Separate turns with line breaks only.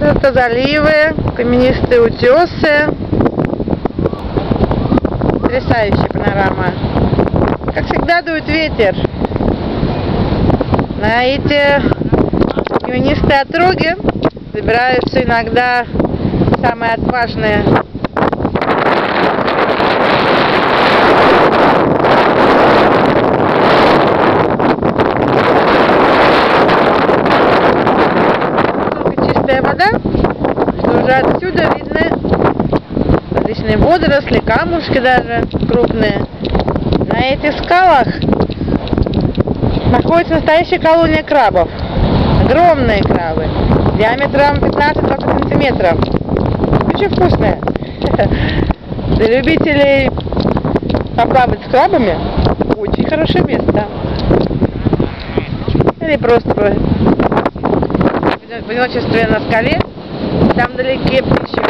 Это заливы, каменистые утесы. Потрясающая панорама. Как всегда дует ветер. На эти каменистые отроги забираются иногда самые отважные чистая вода, что уже отсюда видны различные водоросли, камушки даже крупные. На этих скалах находится настоящая колония крабов. Огромные крабы, диаметром 15-20 сантиметров. Очень вкусные. Для любителей поплавать с крабами очень хорошее место. Или просто в одиночестве на скале, там вдалеке птичьи